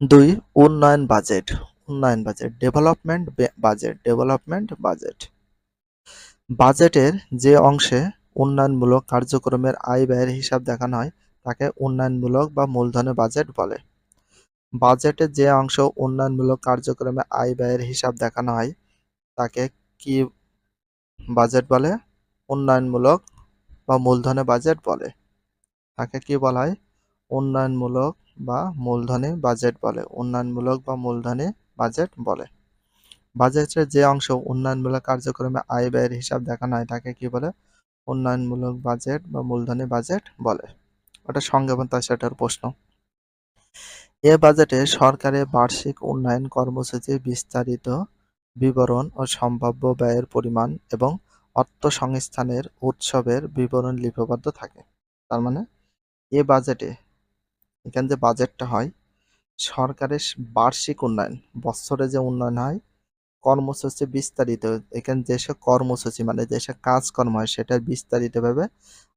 দুই, উন্নয়ন বাজেট। উন্নয়ন budget. Development budget. Development budget. বাজেটের যে অংশে উন্নয়নমূলক কার্যক্রমের আয় ব্যয়ের হিসাব দেখানো হয়, তাকে উন্নয়নমূলক বা মূলধনের বাজেট বলে। বাজেটের যে অংশ উন্নয়নমূলক কার্যক্রমে আয় ব্যয়ের হিসাব দেখানো হয়, তাকে কি বাজেট বলে? উন্নয়নমূলক বা মূলধনের বাজেট বলে। তাকে কি বলা হয়? উন্নয়নমূলক বা মূলধনী বাজেট বলে, উন্নয়নমূলক বা মূলধনী বাজেট বলে। বাজেটের যে অংশ উন্নয়নমূলক কার্যক্রমে আয় ব্যয়ের হিসাব দেখানো হয়, তাকে কি বলে? উন্নয়নমূলক বাজেট বা মূলধনী বাজেট বলে। ওটা সংজ্ঞাপন তার সেটার প্রশ্ন। এ বাজেটে সরকারের বার্ষিক উন্নয়ন কর্মসূচির বিস্তারিত বিবরণ ও সম্ভাব্য ব্যয়ের পরিমাণ এবং অর্থ সংস্থানের উৎসবের বিবরণ লিপিবদ্ধ থাকে। তার মানে এ বাজেটে এখানে যে বাজেটটা হয়, সরকারের বার্ষিক উন্নয়ন বছরে যে উন্নয়ন হয়, কর্মসূচি বিস্তারিত, এখানে যেসব কর্মসূচি মানে যেসব কাজকর্ম হয় সেটার বিস্তারিতভাবে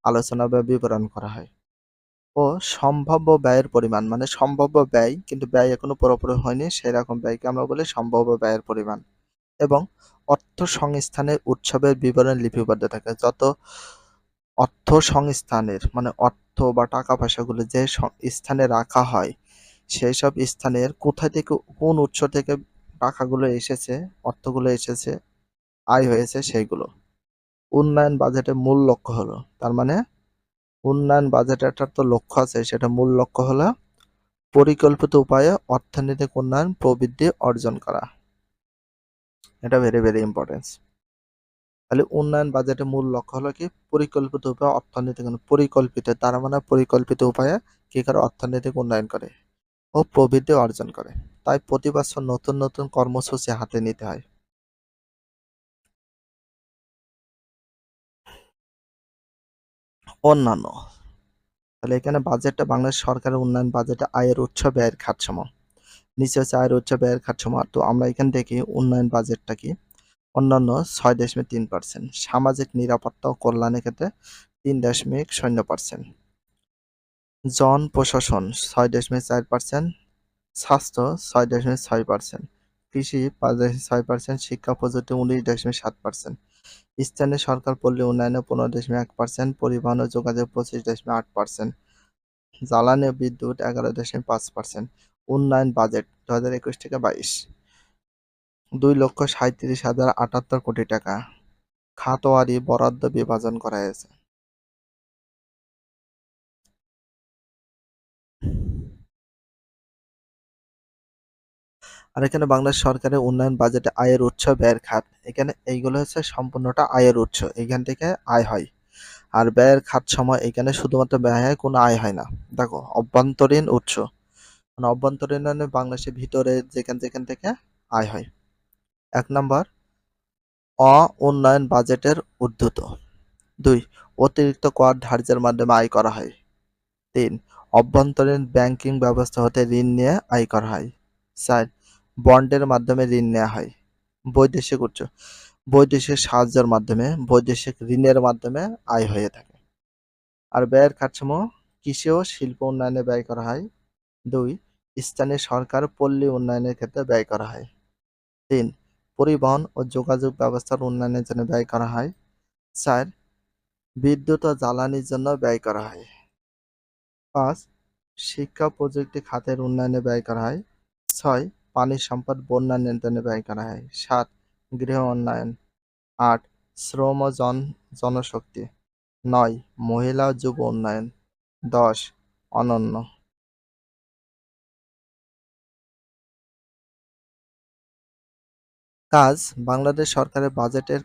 আলোচনা বা বিবরণ করা হয়। ও সম্ভাব্য ব্যয়ের পরিমাণ মানে সম্ভাব্য ব্যয় কিন্তু ব্যয় এখনও পুরোপুরি হয়নি, সেরকম ব্যয়কে আমরা বলি সম্ভাব্য ব্যয়ের পরিমাণ। এবং অর্থ সংস্থানের উৎসবের বিবরণ লিপিবদ্ধ থাকে। যত অর্থ সংস্থানের মানে অর্থ বা টাকা পয়সাগুলো যে স্থানে রাখা হয়, সেই সব স্থানের কোথায় থেকে, কোন উৎস থেকে টাকাগুলো এসেছে, অর্থগুলো এসেছে, আয় হয়েছে সেইগুলো। উন্নয়ন বাজেটের মূল লক্ষ্য হলো, তার মানে উন্নয়ন বাজেটের তো লক্ষ্য আছে, সেটা মূল লক্ষ্য হলো পরিকল্পিত উপায়ে অর্থনৈতিক উন্নয়ন প্রবৃদ্ধি অর্জন করা। এটা ভেরি ভেরি ইম্পর্টেন্স তাহলে উন্নয়ন বাজেটের মূল লক্ষ্য হলো কি? পরিকল্পিত উপায়ে অর্থনৈতিক পরিকল্পিত, তার মানে পরিকল্পিত উপায়ে কি করে অর্থনৈতিক উন্নয়ন করে ও প্রবৃদ্ধি অর্জন করে। তাই প্রতি বছর নতুন নতুন কর্মসূচি হাতে নিতে হয়। অন্যান্য, তাহলে এখানে বাজেটটা বাংলাদেশ সরকারের উন্নয়ন বাজেটে আয়ের উৎস ব্যয়ের খাতসম নিচে হচ্ছে আয়ের উৎস ব্যয়ের খাতসম তো আমরা এখান থেকে উন্নয়ন বাজেটটা কি? অন্যান্য ছয় দশমিক তিন পার্সেন্ট সামাজিক নিরাপত্তা ও কল্যাণের ক্ষেত্রে তিন দশমিক শূন্য পার্সেন্ট জন প্রশাসন ছয় দশমিক চার পার্সেন্ট স্বাস্থ্য ছয় দশমিক ছয় পার্সেন্ট কৃষি পাঁচ দশমিক ছয় পার্সেন্ট শিক্ষা প্রযুক্তি উনিশ দশমিক সাত পার্সেন্ট স্থানীয় সরকার পল্লী উন্নয়নে পনেরো দশমিক এক পার্সেন্ট পরিবহন ও যোগাযোগ পঁচিশ দশমিক আট পার্সেন্ট জ্বালানি ও বিদ্যুৎ এগারো দশমিক পাঁচ পার্সেন্ট উন্নয়ন বাজেট দু হাজার একুশ থেকে বাইশ। দুই লক্ষ সাঁত্রিশ হাজার আটাত্তর কোটি টাকা। খাতোয়ারি বরাদ্দ বিভাজন করা হয়েছে। আর এখানে বাংলাদেশ সরকারের উন্নয়ন বাজেটে আয়ের উৎস ব্যয়ের খাত। এখানে এইগুলো হচ্ছে সম্পূর্ণটা আয়ের উৎস। এখান থেকে আয় হয়। আর ব্যয়ের খাত সময় এখানে শুধুমাত্র ব্যয় হয়, কোনো আয় হয় না। দেখো, অভ্যন্তরীণ উৎস। মানে অভ্যন্তরীণ বাংলাদেশের ভিতরে যেখান যেখান থেকে আয় হয়। এক নম্বর অ উন্নয়ন বাজেটের উদ্ধৃত। দুই, অতিরিক্ত কর ধার্যের মাধ্যমে আয় করা হয়। তিন, অভ্যন্তরীণ ব্যাংকিং ব্যবস্থা হতে ঋণ নিয়ে আয় করা হয়। চার, বন্ডের মাধ্যমে ঋণ নেওয়া হয়। বৈদেশিক উৎস, বৈদেশিক সাহায্যের মাধ্যমে, বৈদেশিক ঋণের মাধ্যমে আয় হয়ে থাকে। আর ব্যয়ের কাঠামো, কৃষি ও শিল্প উন্নয়নে ব্যয় করা হয়। দুই, স্থানীয় সরকার পল্লী উন্নয়নের ক্ষেত্রে ব্যয় করা হয়। তিন পরিবহন ও যোগাযোগ ব্যবস্থার উন্নয়নের জন্য ব্যয় করা হয়। চার, বিদ্যুৎ ও জ্বালানির জন্য ব্যয় করা হয়। পাঁচ, শিক্ষা প্রযুক্তি খাতের উন্নয়নে ব্যয় করা হয়। ছয়, পানি সম্পদ বন্যা নিয়ন্ত্রণে ব্যয় করা হয়। সাত, গৃহ উন্নয়ন। আট, শ্রম ও জন, জনশক্তি। নয়, মহিলা ও যুব উন্নয়ন। দশ, অনন্য। কাজ বাংলাদেশ সরকারের বাজেটের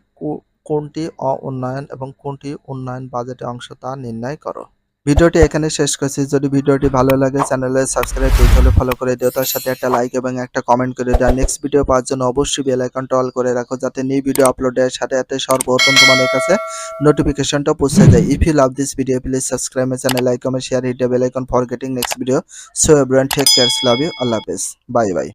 কোনটি অ-উন্নয়ন এবং কোনটি উন্নয়ন বাজেটের অংশ তা নির্ণয় করো। ভিডিওটি এখানে শেষ করছি। যদি ভিডিওটি ভালো লাগে, চ্যানেলে সাবস্ক্রাইব করতে হলে ফলো করে দিও। তার সাথে একটা লাইক এবং একটা কমেন্ট করে দেওয়া নেক্সট ভিডিও পাওয়ার জন্য অবশ্যই বেল আইকনটা অল করে রাখো যাতে নিউ ভিডিও আপলোডের সাথে সাথে সর্বপ্রথম তোমাদের কাছে নোটিফিকেশনটা পৌঁছে যায়। If you love this video please subscribe my channel like comment share hit the bell icon for getting next video so everyone take cares love you আল্লাহ হাফেজ বাই বাই